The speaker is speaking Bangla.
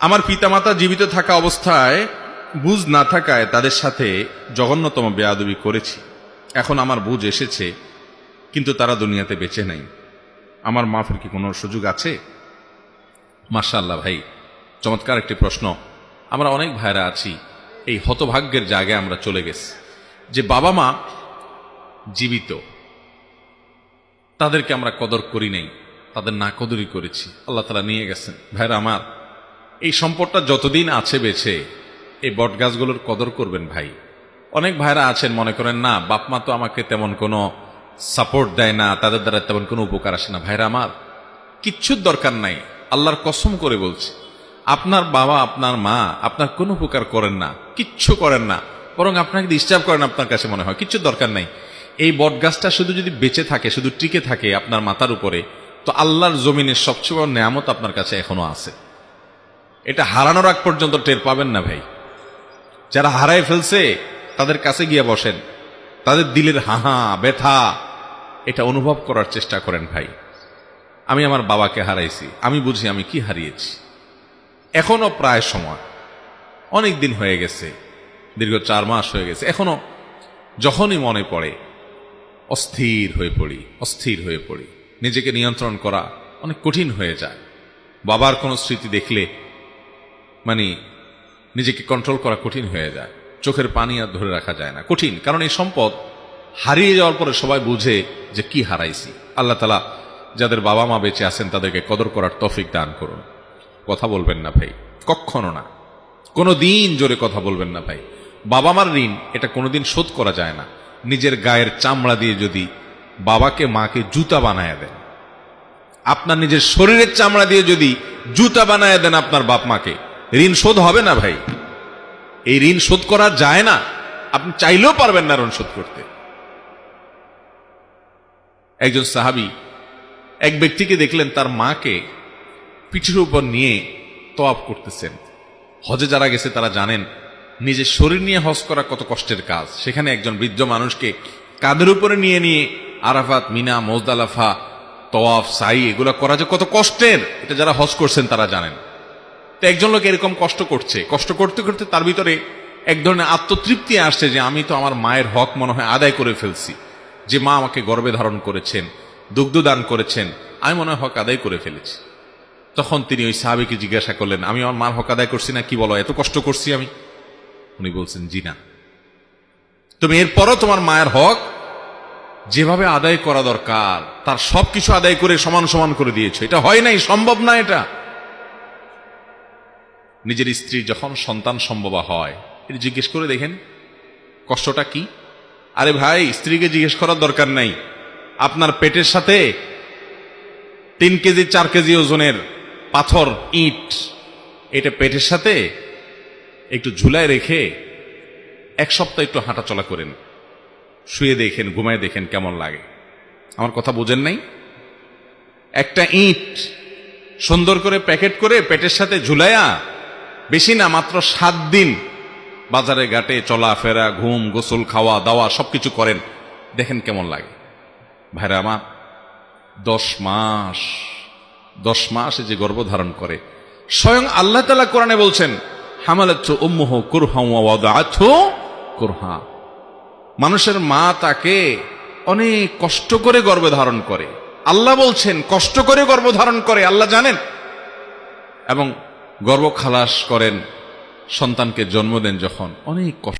আমার পিতামাতা জীবিত থাকা অবস্থায় বুঝ না থাকায় তাদের সাথে জঘন্যতম বেয়াদবি করেছি। এখন আমার বুঝ এসেছে, কিন্তু তারা দুনিয়াতে বেঁচে নাই। আমার মাফের কি কোনো সুযোগ আছে? মার্শাল্লাহ ভাই, চমৎকার একটি প্রশ্ন। আমরা অনেক ভাইরা আছি, এই হতভাগ্যের জায়গায় আমরা চলে গেছি। যে বাবা মা জীবিত, তাদেরকে আমরা কদর করি নাই, তাদের না কদরই করেছি। আল্লাহ তালা নিয়ে গেছেন। ভাইরা আমার এই সম্পদটা যতদিন আছে বেছে, এই বট গাছগুলোর কদর করবেন ভাই। অনেক ভাইরা আছেন, মনে করেন, না, বাপ মা তো আমাকে তেমন কোনো সাপোর্ট দেয় না, তাদের দ্বারা তেমন কোনো উপকার আসে না। ভাইরা আমার, কিচ্ছুর দরকার নাই, আল্লাহর কসম করে বলছি। আপনার বাবা, আপনার মা, আপনার কোনো উপকার করেন না, কিচ্ছু করেন না, বরং আপনাকে ডিস্টার্ব করেন আপনার কাছে মনে হয় কিচ্ছু দরকার নাই। এই বট গাছটা শুধু যদি বেঁচে থাকে, শুধু টিকে থাকে আপনার মাথার উপরে, তো আল্লাহর জমিনের সবচেয়ে বড় নেয়ামত আপনার কাছে এখনও আছে। এটা হারানোর আগ পর্যন্ত টের পাবেন না ভাই। যারা হারায় ফেলছে, তাদের কাছে গিয়ে বসেন। তাদের দিলের হাহা, ব্যথা, এটা অনুভব করার চেষ্টা করেন ভাই। আমি আমার বাবাকে হারাইছি, আমি বুঝি আমি কি হারিয়েছি। এখনও প্রায় সময়। অনেক দিন হয়ে গেছে, দীর্ঘ চার মাস হয়ে গেছে। এখনও যখনই মনে পড়ে, অস্থির হয়ে পড়ি, অস্থির হয়ে পড়ি। নিজেকে নিয়ন্ত্রণ করা অনেক কঠিন হয়ে যায়। বাবার কোনো স্মৃতি দেখলে মানে নিজেকে কন্ট্রোল করা কঠিন হয়ে যায়। চোখের পানি আর ধরে রাখা যায় না। কঠিন। কারণ এই সম্পদ হারিয়ে যাওয়ার পরে সবাই বুঝে যে কি হারাইছি। আল্লাহ তালা যাদের বাবা মা বেঁচে আছেন, তাদেরকে কদর করার তফিক দান করুন। কথা বলবেন না ভাই। কখনো না। কোনো দিন জোরে কথা বলবেন না ভাই। বাবা মার ঋণ, এটা কোনোদিন শোধ করা যায় না। নিজের গায়ের চামড়া দিয়ে যদি বাবাকে, মাকে জুতা বানায় দেন। আপনার নিজের শরীরের চামড়া দিয়ে যদি জুতা বানায় দেন আপনার বাপ মাকে ঋণ শোধ হবে না ভাই। এই ঋণ শোধ করা যায় না। আপনি চাইলেও পারবেন না ঋণ শোধ করতে। একজন সাহাবি এক ব্যক্তিকে দেখলেন, তার মাকে পিঠের উপর নিয়ে তোয়াব করতেছেন। হজে যারা গেছে, তারা জানেন, নিজের শরীর নিয়ে হজ করা কত কষ্টের কাজ। সেখানে একজন বৃদ্ধ মানুষকে কাঁধের উপরে নিয়ে নিয়ে আরাফাত, মিনা মোজদালাফা তওয়াফ সাই এগুলো করা যে কত কষ্টের, এটা যারা হজ করছেন, তারা জানেন। তো একজন লোক এরকম কষ্ট করছে। কষ্ট করতে করতে তার ভিতরে এক ধরনের আত্মতৃপ্তি আসছে যে আমি তো আমার মায়ের হক মনে হয় আদায় করে ফেলছি। যে মা আমাকে গর্বে ধারণ করেছেন, দুগ্ধ দান করেছেন, আমি মনে হয় হক আদায় করে ফেলেছি। তখন তিনি ওই সাহাবিকে জিজ্ঞাসা করলেন, আমি আমার মার হক আদায় করছি না? কি বলো? এত কষ্ট করছি আমি? উনি বলছেন, জি না। তুমি এরপরও তোমার মায়ের হক যেভাবে আদায় করা দরকার, তার সবকিছু আদায় করে সমান সমান করে দিয়েছ। এটা হয় নাই, সম্ভব না এটা। নিজের স্ত্রী যখন সন্তান সম্ভব হয় এটা জিজ্ঞেস করে দেখেন, কষ্টটা কি? আরে ভাই, স্ত্রীকে জিজ্ঞেস করার দরকার নাই। আপনার পেটের সাথে তিন কেজি, চার কেজি ওজনের পাথর, ইট, এটা পেটের সাথে একটু ঝুলায় রেখে এক সপ্তাহ একটু হাঁটাচলা করেন। শুয়ে দেখেন, ঘুমায় দেখেন কেমন লাগে। আমার কথা বোঝেন নাই? একটা ইট সুন্দর করে প্যাকেট করে পেটের সাথে ঝুলাইয়া বেশি না, মাত্র সাত দিন বাজারে ঘাটে চলাফেরা, ঘুম, গোসল, খাওয়া, দাওয়া সবকিছু করেন। দেখেন কেমন লাগে। ভাইরা আমার, দশ মাস, দশ মাসে যে গর্ভধারণ করে। স্বয়ং আল্লাহ তালা কোরআনে বলছেন হামালাচ্ছ উম্মহ কুরহা কুরহা। মানুষের মা তাকে অনেক কষ্ট করে গর্ভে ধারণ করে। আল্লাহ বলছেন, কষ্ট করে গর্ভধারণ করে, আল্লাহ জানেন? এবং গর্ভ খালাস করেন সন্তানকে জন্ম দেন যখন। অনেক কষ্ট।